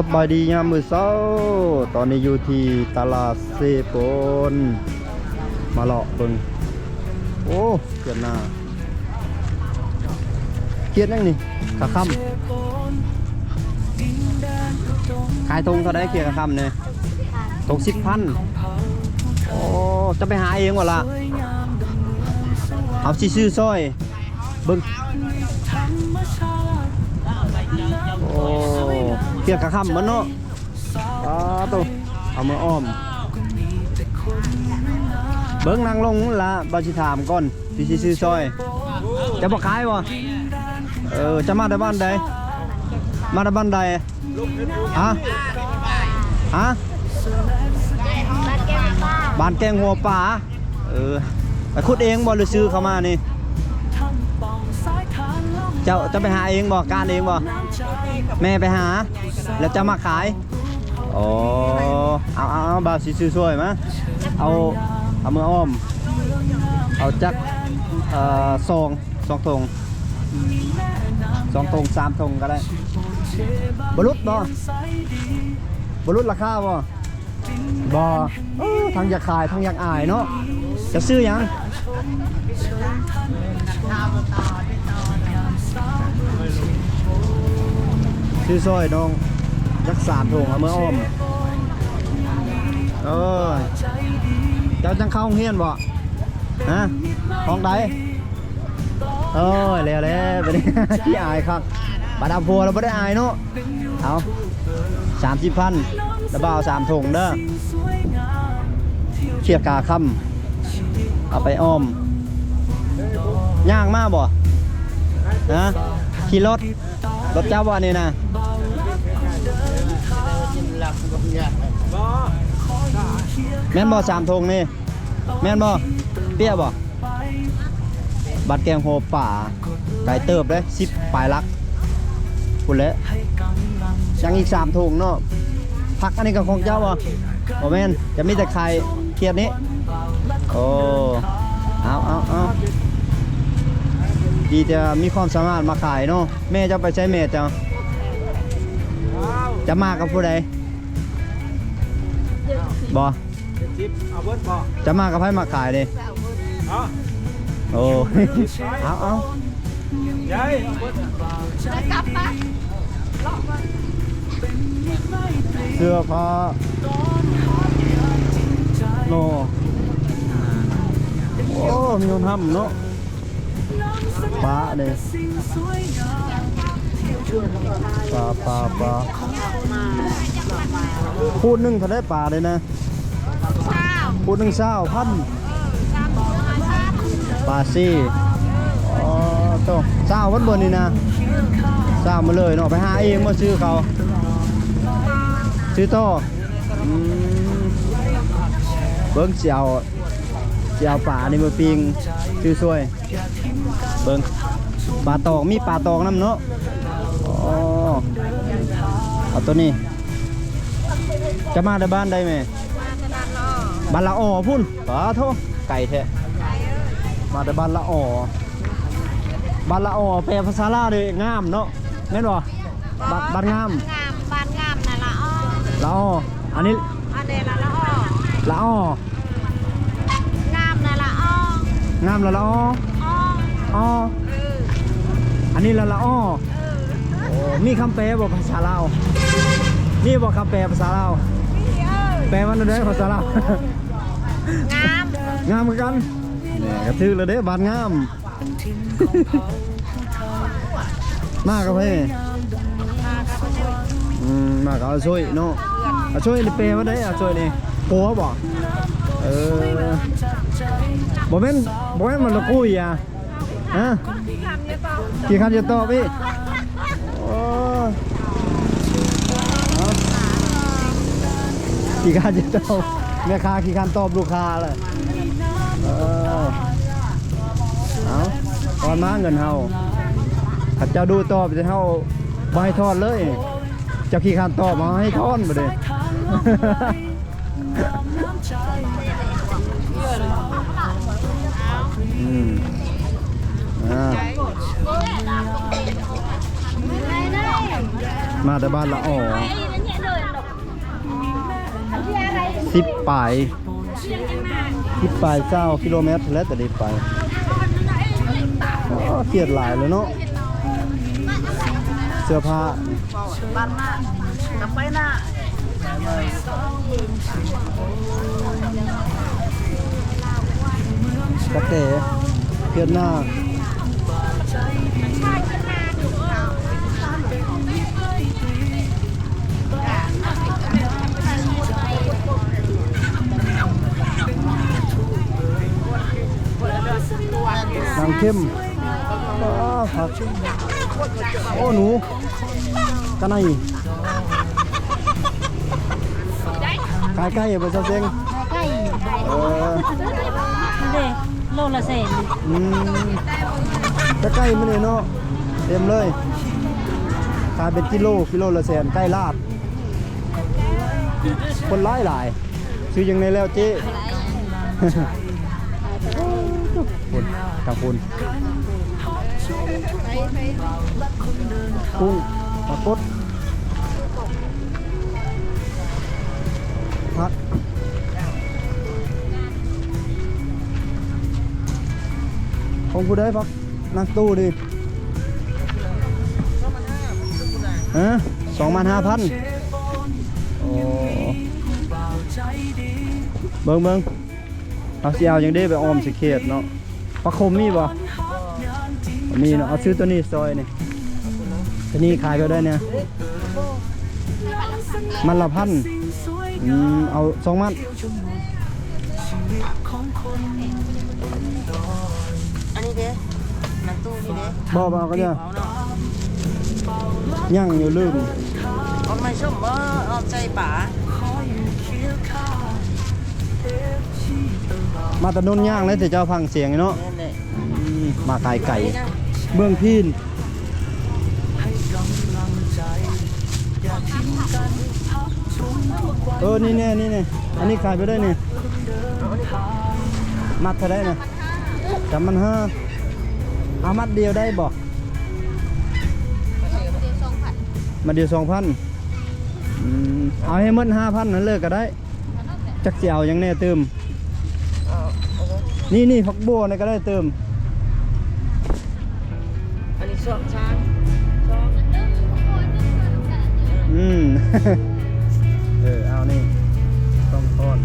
สบายดียามมือเช้า ตอนนี้อยู่ที่ตลาดเซโปนมาเลาะเบิ่งโอ้เกียดหน้าเกียดยังนี่ขาค่ำขายทงเท่าไดเกียดขาค่ำเนี่ยทงสิบพันโอ้จะไปหาเองวะล่ะเอาสิซื้อซอยเบิ่ง โอ้เกียดขาค่ำมันเนาะอ้าตัวเอามาอ้อม เบิ้งนางลงนั่นละบาชิถามก่อนพี่สิซื้อซอย จะบอกขายบ่เออจะมาได้บ้านใดมาได้บ้านใดฮะฮะบ้านแกงหัวป่าเออไปขุดเองบ่หรือซื้อเข้ามานี่ เจ้าจะไปหาเองบ่การเองบ่แม่ไปหา แล้วจะมาขายอ๋อเอาเอาเอาบาสิซื้อซอยมาเอาเอามืออ้อม เอาจักเอ่อซองสองทงสองทงสามทงก็ได้บรุษบ่บรุษราคาบ่บ่เอ้อทั้งอยากขายทั้งอยากอายเนาะจะซื้อยัง ซื้อซอยน้องจักสามทงเอามืออ้อมเออเจ้าจังเข้าโรงเฮียนบ่ฮะห้องใดเอ้ยแล้วแล้วไปดิที่อายครับบาดาพัวเราไม่ได้อายเนาะเอาสามสิบพันแล้วบ่าสามถุงเด้อเชียร์กาค่ำเอาไปอ้อมย่างมากบ่ นะขี่รถ รถเจ้าบ่นี่นะแม่นบ่สามถุงนี่ แม่นบ่เปี้ยบ่บัตรแกงโฮป่า ไก่เติบเลยสิบปลายลักคุณเละยังอีกสามถุงเนาะผักอันนี้ก็ของเจ้าบ่บ่แม่นจะมีแต่ไข่เคียดนี้ โอ้ เอาเอาเอา ดีจะมีความสามารถมาขายเนาะแม่จะไปใช้แม่เจ้าจะมากับผู้ใดบอจะมากับไผมาขายเลยเอาโอ้เอาเอายายเอาเบิร์ดเสื้อผ้าโนโอ้มีคนทำเนาะ ปลาเนี่ยปลาปลาปลาพูดหนึ่งเขาได้ปลาเลยนะพูดหนึ่งเศร้าพันปลาซี่อ๋อโตเศร้าวันบนนี่นะเศร้ามาเลยเนาะไปหาเองมาซื้อเขาซื้อต่ออืมเบิ้งเสียวเสียวป่านี่มือปิงซื้อซวย เบิ้งปลาตองมีปลาตองน้ำเนาะอ๋อเอาตัวนี้ จะมาได้บ้านได้ไหมบ้านละอ่อพุ่นป๋าโทไก่แท้มาได้บ้านละอ่อบ้านละอ่อแปลภาษาลาวเลยงามเนาะแม่นบ่บ้านบ้านงามงามบ้านงามนะละอ้อละอ่ออันนี้อันเดละละอ้อละอ้องามนะละอ้องามละละอ้อ อ้ออ้อเอออันนี้ละละอ้อเออโอ้มีคำแปลบอกภาษาลาวนี่บอกคำแปลภาษาลาวนี่เอ้ยแปลมันได้ภาษาลาวงามงามเหมือนกันเนี่ยกระทือเลยเด้บานงาม มากกับเพ่มากับคนอื่นอืมมากกับเอาช่วยเนาะเอาช่วยนี่แปลว่าได้เอาช่วยนี่โหัวบอกเออบ่แม่นบ่แม่นมันตะกุยอะ ฮะที่ทำเนี่ยตองกี่คันจะตอบพี่โอ้ยเอากี่คันจะตอบแม่ค้ากี่คันตอบลูกค้าเลยเออเอาตอนมาเงินเฮาถ้าเจ้าดูตอบจะเฮาบ่ให้ทอดเลยเจ้าขี้คันตอบมาให้ทอนบ่เด้อืม ม่ได้มาแต่บ้านละอ๋อไอ้นั่นเนี่ยสิบปลายสิบปลายเจ้ากิโลเมตรแล้วแต่ได้ไปอ๋อเครียดหลายเลยเนาะเสื้อผ้าบ้านมากกลับไปหน้ากระเตะเครียดหน้า โอ้หนูกันไหนกายใกล้ๆไปซะเซงใกล้เออเด้โลละแสนอืมจะใกล้มันเลยเนาะเต็มเลยขายเป็นกิโลกิโลละแสนใกล้ลาดคนร้ายหลายซื้อยังไงแล้วเจ๊คุณทางคุณ กุ้งปลากดพักของผู้ใดพักนั่งตู้ดิฮะสองพันห้าพันโอ้เบิ่งเบิ่งเอาเสิเอาอย่างนี้ไปออมสิเขตเนาะปลาคมมีบ่ มีเนาะเอาซื้อตัวนี้ซอยนี่ตัวนี้ขายก็ได้เนี่ยมันละพันอืมเอาสองมัดอันนี้เด้นักตู้นี่เด้บ่บ่เอาก็เนี่ยย่างอยู่ลืมเอาไม่ชมว่าเอาใจป๋ามาแตะนนย่างเลยแต่เจ้าพังเสียงเนาะนั่นแหละอืมมาขายไก่ เมืองพีนเออ นี่แน่นี่แน่อันนี้ขายไปได้นี่มัดเท่าได้นะจำมันห้าเอามัดเดียวได้บอกมาเดียวสองพันเอาให้หมันห้าพันนั้นเลิกก็ได้ จักเจียวยังแน่เติม นี่นี่ผักบัวนี่ก็ได้เติม อืม เออ เอานี่ต้องต้อน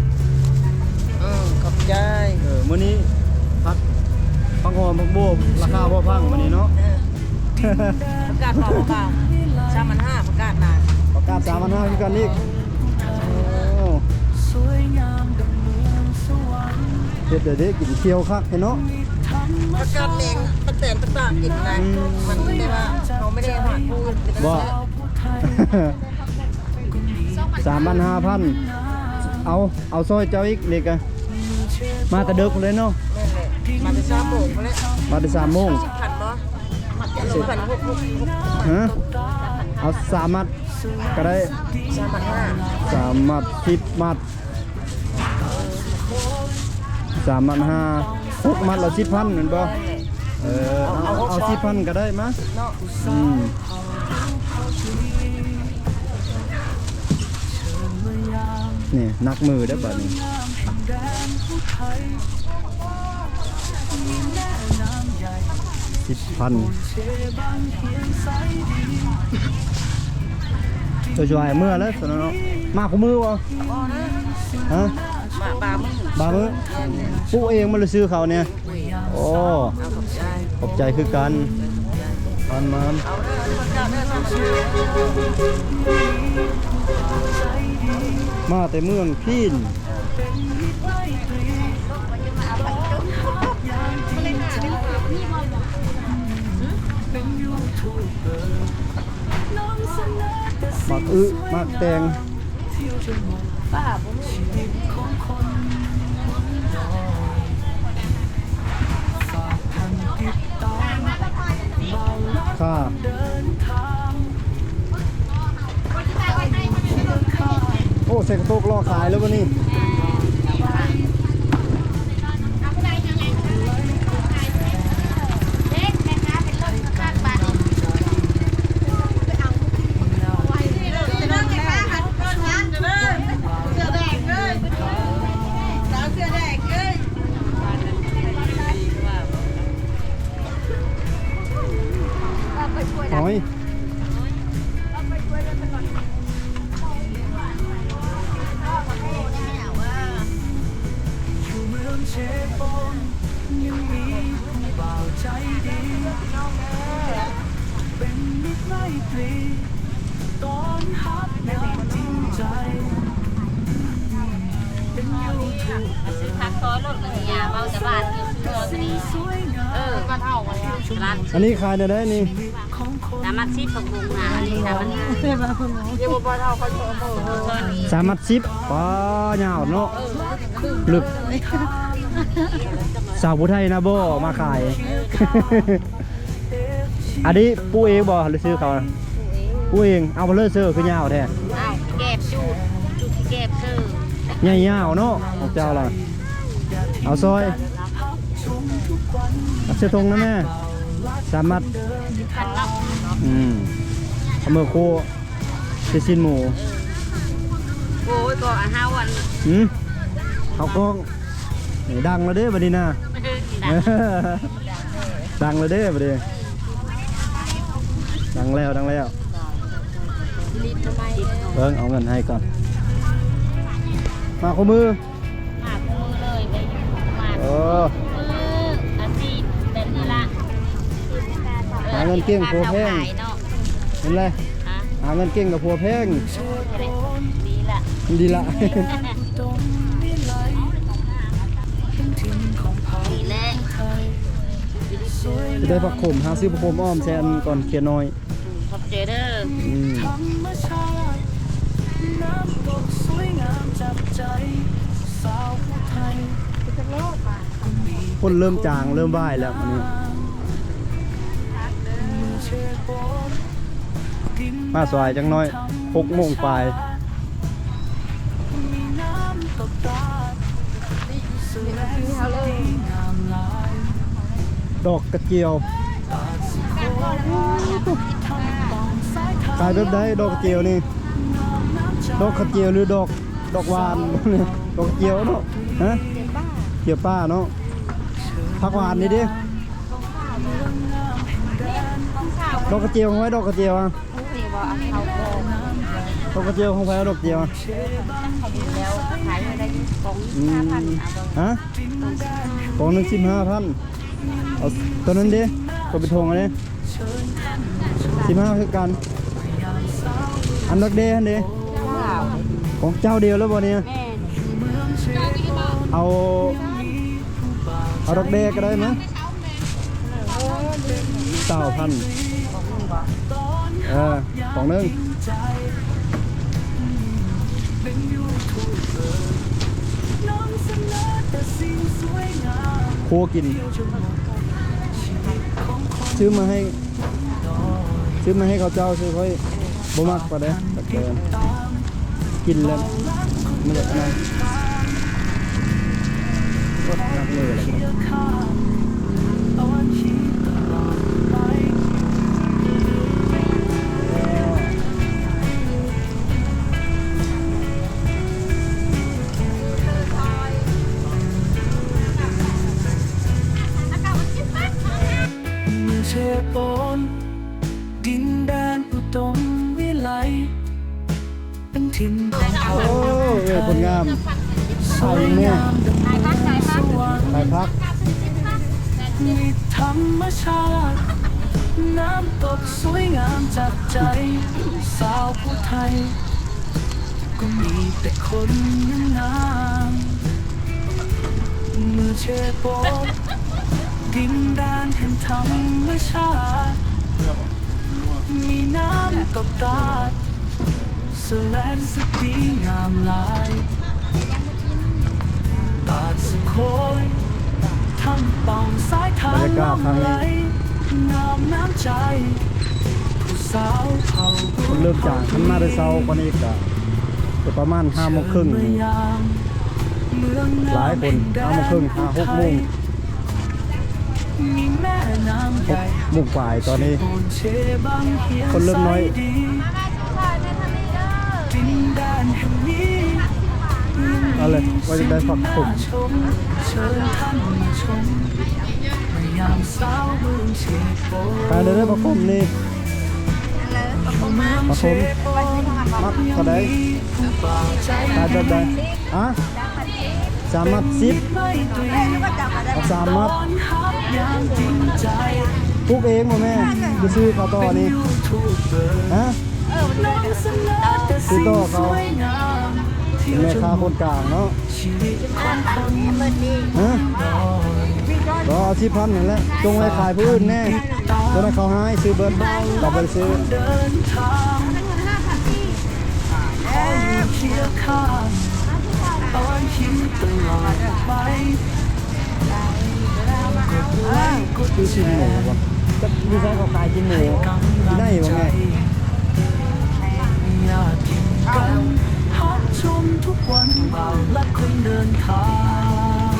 อืมขอบใจเออมื้อนี้พักพังหอมพักบัวราคาบ่พังมื้อนี้เนาะประกาศเปล่าเปล่าสามพันห้าประกาศนานประกาศ3,500คือกันอีกโอ้เฮ็ดเดี๋ยวได้กินเคี่ยวคักเห็นเนาะ ประกาศเองประแตนประกาศกินนะอืมมันไม่ได้ว่าเขาไม่ได้หาพูดเป็น บ่นั่นแหละ35,000เอาเอาซอยเจ้าอีกเด็กอะมาแต่ดึกเลยเนาะนั่นแหละมาจะทราบโมงมาแล้วมาแต่3โมงสิบพันบ่สิบพันหกหกหกฮะเอาสามมัดก็ได้สามพันห้าสามมัดสิบมัดสามมัดห้าหกมัดละสิบพันเหมือนบ่เออเอาเอาสิบพันก็ได้มะเนาะอืม นี่นักมือได้อบัดนี้สิบพันช่วยๆเมื่อแล้วสนเนาะมากกว่ามือวะบ่นะฮะมาบามึงบามือปูเองมันเลยซื้อเขาเนี่ยโอ้เอาขอบใจขอบใจคือกันมันมัน มพันห้ามาแต่เมืองพีนหมักอึหมักแตงป้าบ่มี โอ้เสกโตกรอขายแล้ววะนี่ ซื้อพักซอยรถเลยอย่าเมาจะบาดอยู่เพื่อนนี่เออมาเท่ากันแล้วร้านอันนี้ขายได้ได้นี่สามารถซีประกุงนะอันนี้สามารถเพื่อนมาคุณหมอเดี๋ยวบ่เท่าเขาชมือซอยนี้สามารถซิปป้ายาเนาะลึก สาวผู้ไทยนะโบมาขาย อันนี้ปูเองบ่หรือซื้อเขานะปูเองเอามาเลยเสื้อคือยาวแท้อ้าวแก็บจูดจูดที่แก็บซื้อใหญ่ยาวเนาะของเจ้าล่ะเอาซอยเอาเสื้อตรงนะแม่สามารถพันเนาะอืมเอามือโคเซซินหมูโอ้ยก็อาหาวันหืมเขากล้องนี่ ดังแล้วเด้อบัดนี้นะดังแล้วเด้อบัดนี้ดังแล้วดังแล้วรีบทำไมเบิ่งเอาเงินให้ก่อน มาขอมือหาคู่เลยไปอยู่มาเออเอออาชีพแบบนี้ละหาเงินเก่งโพแพงเนาะเห็นไรฮะหาเงินเก่งกับพัวแพงดีละดีละ จะได้ผักขมหาซื้อผักขมอ้อมแซนก่อนเขียนน้อยขอบใจเด้ออืมคนเริ่มจางเริ่มบ่ายแล้วอันนี้มาสวายจังน้อยหกโมงปลายด ดอกกระเจียวขายแบบใดดอกกระเจียวนี่ ดอกกระเจียวหรือดอกดอกหวาน ดอกเจียวเนาะฮะเจียวป้าเนาะผักหวานนี่ดิดอกกระเจียวของไว้ดอกกระเจียวอะดอกกระเจียวของไว้ดอกกระเจียวอะแล้วขายไม่ได้กองห้าพันฮะกองหนึ่งสิบห้าพัน เอาตัวนั้นดิตัวเป็นทงอันนี้สิบห้าคือกัน อันดักเดอันเดของเจ้าเดียวแล้วบ่เนี่ยเอาเอาดอกเดก็ได้มั้ยเก้าพันเออของหนึงครัวกิน ซื้อมาให้ ซื้อมาให้เขาเจ้าซื้อค่อยบ่มักปะเด้ตะเกินกินแล้วไม่ได้ขนาดก็นักเลยแหละ ดินแดนแห่งธรรมชาติมีน้ำตกตาดแสลนสดีงามหลายตาดสะโคยทำปองสายทางน้ำไหลงามน้ำใจ ผู้สาวเผ่าคนเริ่มจากขันมาได้เศร้ากว่านี้ก็จะประมาณห้าโมงครึ่งเมือยามเมืองงมหลายคนห้าโมงครึ่งห้าหกโมง มีแม่น้ำหใหญ่กฝ่าตอนนี้โอนเชบังเฮียคนเริ่มน้อยเอาเลยว่าจะได้ฝักผมชมเชิญท่านมาชมพยายามสาวเมืองเชโปได้ผักผมนี่ผักผมมักก็ได้ผู้บ่าวใจขายแบบใดอะ สามมัดสิบสามมัดปลูกเองบ่แม่ไปซื้อเขาต่อนี่ฮะซื้อต่อเขาเป็นแม่ค้าคนกลางเนาะฮะก็เอาสิพันนั่นแหละจงไว้ขายผู้อื่นแน่ตัวนั้นเขาให้ซื้อเบิร์ดเราไปซื้อ ค์กดคือแชชิ้นหมูร์บ่จะมีใช้เขาขายชิ้นหมูให้กำลัที่งได้บ่ใจแม่อยากกินกันพักชมทุกวันบ่าวและคนเดินทาง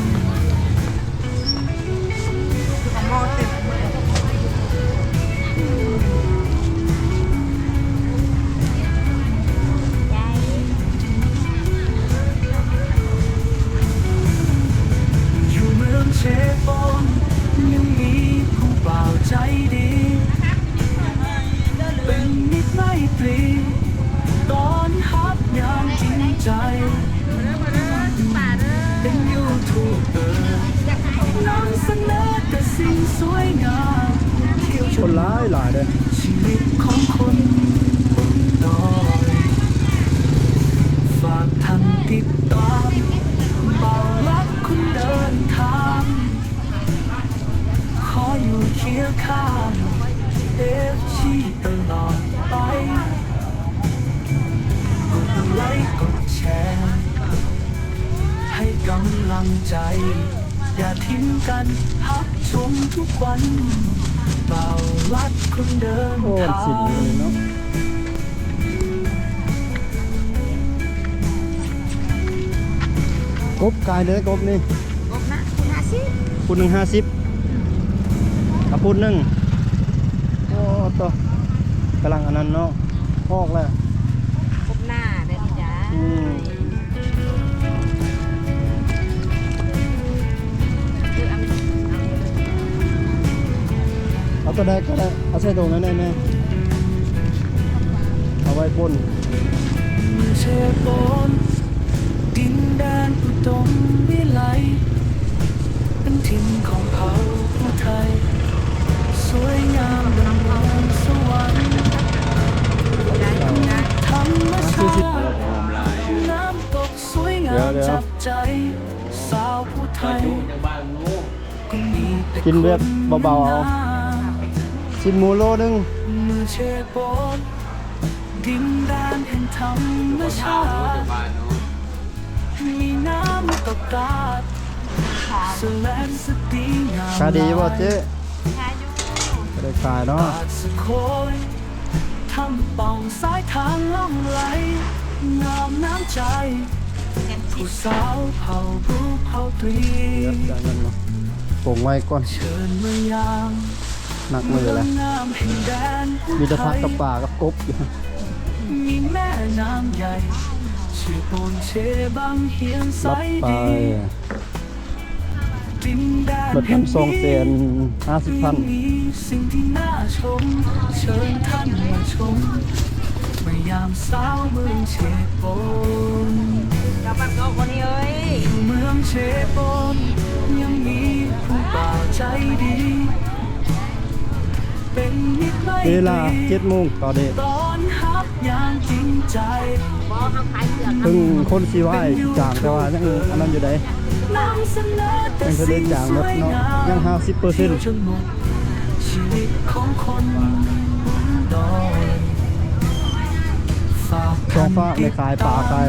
อยู่เมืองเชฟอนยังมี ผู้บ่าวใจดี เป็นมิตรไมตรีตอนฮับยามจริงใจ เป็นยูทูบเบอร์นำเสนอแต่สิ่งสวยงามเที่ยวชคนมร้ายหลายเลยชีวิตของคน ข้างเอฟชีตลอดไปกดไลค์กดแชร์ให้กำลังใจ อย่าทิ้งกันพักชมทุกวันเบารัดคนเดินโอ้ยทาสินงเลยเนาะกบกายเลยกบนี่ กบนะคุณห้าสิบพูดหนึ่งห้าสิบ กับพูดหนึ่งโอ้ตัวกำลังอันนั้นเนาะออกแล้วกบหน้าได้ดิจ้าอืมคือเอาเอาตัวใดก็ได้เอาใส่ตรงนั้นได้ไหมเอาไว้บนเชฟบนดินแดนอุด กินแบบเบาๆเอาคนงมชิ้นหมูโลหนึงมือเชฟบนดินแดนแห่งธรรมชาติมีน้ำตกตาดสแลนสตีงามขายดีบ่เจ๊ขายอยู่ไม่ได้ขายเนาะตาดสะโคยทำป่องสายทางล่องไหลงามน้ำใจกันสิผู้สาวเผ่าผู้เผ่าตรี เดี๋ยวจ่ายเงินเนาะ โป่งไว้ก่อนเชิญเมืองยามหนักมือเลยงามแห่งแดนผู้มีแต่ไทพักยกับป่ากับกบอยู่มีแม่น้ำใหญ่ชื่อโปนเชบังเฮียนใสรับไปดีดินแดนเบิดพันสองแสนห้าสิบพันมีสิ่งที่น่าชมเชิญท่านมาชมเมื่อยามสาวเมืองเชโปนกลับบ้านเก็คนนี้เอ้ยอยู่เมืองเชโปนยังมีผู้ บ่าวใจดี เป็นมิตรไม่เวลาดีเจ็ดโมงต่อเดทตอนฮับอย่างจริงใจ บอกเขาขายเสือกเพิ่งคนสีไหวจางแต่ว่ายังอันนั้นอยู่ไดนำเสนอแต่ยังจะได้สิ่งจางสหมวดยเนาะงามยังห้าสิบเปอร์เซ็นต์จนหมดชีวิตของคนบนดอยฝากช่องฟ้าในขายป่าขาย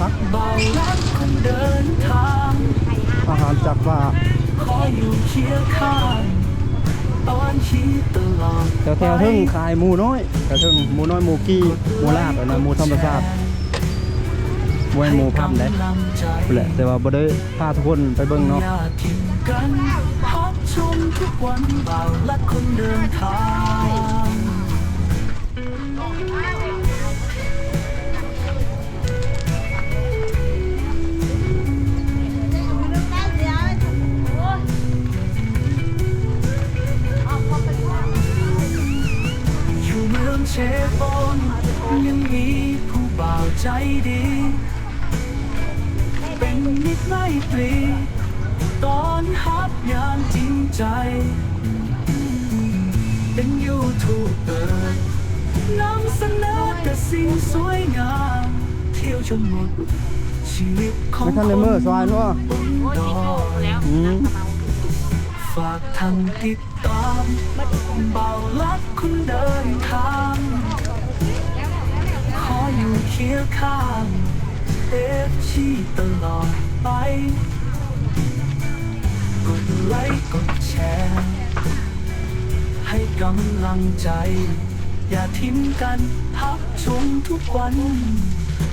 พักเบารักคนเดินทางอาหารจากป่า ขออยู่เคียงข้างตอนชีตลอดแถวแถวๆทึ่งขายหมูน้อยแถวทึ่งหมูน้อยหมูกี้หมูลาบอันนั้นหมูธรรมชาติมวยหมูพันธุ์ได้แหละแต่ว่าบ่ได้พาทุกคนไปเบิ่งเนาะ ฟอนยังมีผู้บ่าวใจดี เป็นมิตรไมตรีตอนฮับยามจริงใจ เป็นยูทูบเบอร์นำเสนอแต่สิ่งสวยงาม เที่ยวจนหมดชีวิตของไม่ทันในมือสวายเนาะบนโอ้ยดสิอโกยแล้วอืม ฝากทางติดตามเบาลักคุณเดินทางขออยู่เคียงข้างเอฟชีตลอดไป กดไลค์กดแชร์ ให้กำลังใจ อย่าทิ้งกันพักชมทุกวัน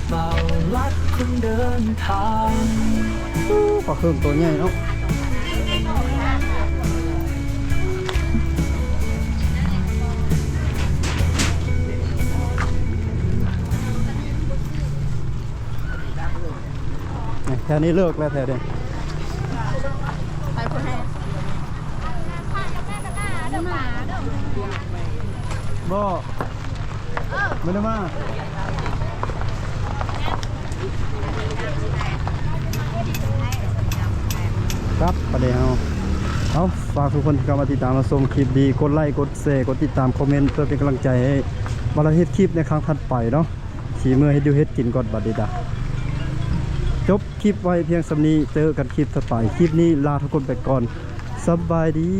เบาลักคุณเดินทางปลาเครื่องตัวใหญ่เนาะ แถวนี้เลิกแล้วแถวเดียวไปคนให้บ่ไม่ได้มาครับประเดี๋ยวเอาฝากทุกคนที่เข้ามาติดตามมาชมคลิปดีกดไลค์กดแชร์กดติดตามคอมเมนต์เพื่อเป็นกำลังใจให้บรรเฮ็ดคลิปในครั้งถัดไปเนาะสีเมื่อให้ดูเฮ็ดกินก่อนบัดเดยวดาจบ คลิปไว้เพียงสำนีเจอกันคลิปต่อไป คลิปนี้ลาทุกคนไปก่อนสบายดี